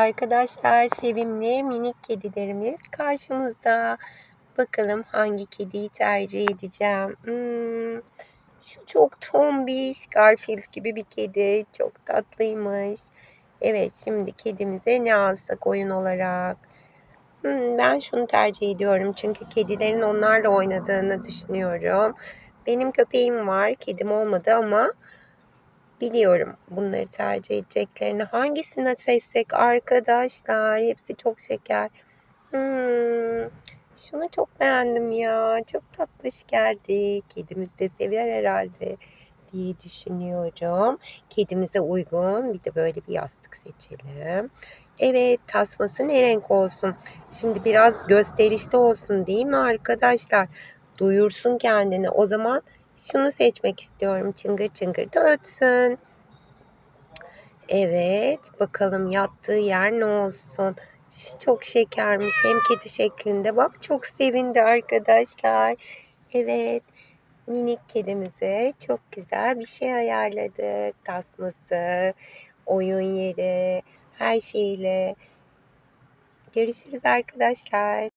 Arkadaşlar sevimli minik kedilerimiz karşımızda. Bakalım hangi kediyi tercih edeceğim. Hmm, şu çok tombiş Garfield gibi bir kedi. Çok tatlıymış. Evet şimdi kedimize ne alsak oyun olarak. Hmm, ben şunu tercih ediyorum. Çünkü kedilerin onlarla oynadığını düşünüyorum. Benim köpeğim var. Kedim olmadı ama biliyorum bunları tercih edeceklerini. Hangisini seçsek arkadaşlar? Hepsi çok şeker. Hmm, şunu çok beğendim ya. Çok tatlış geldi. Kedimiz de sever herhalde diye düşünüyorum. Kedimize uygun bir de böyle bir yastık seçelim. Evet tasması ne renk olsun? Şimdi biraz gösterişli olsun değil mi arkadaşlar? Duyursun kendini. O zaman şunu seçmek istiyorum. Çıngır çıngır da ötsün. Evet bakalım yattığı yer ne olsun? Şu çok şekermiş. Hem kedi şeklinde. Bak çok sevindi arkadaşlar. Evet minik kedimize çok güzel bir şey ayarladık. Tasması, oyun yeri, her şeyle. Görüşürüz arkadaşlar.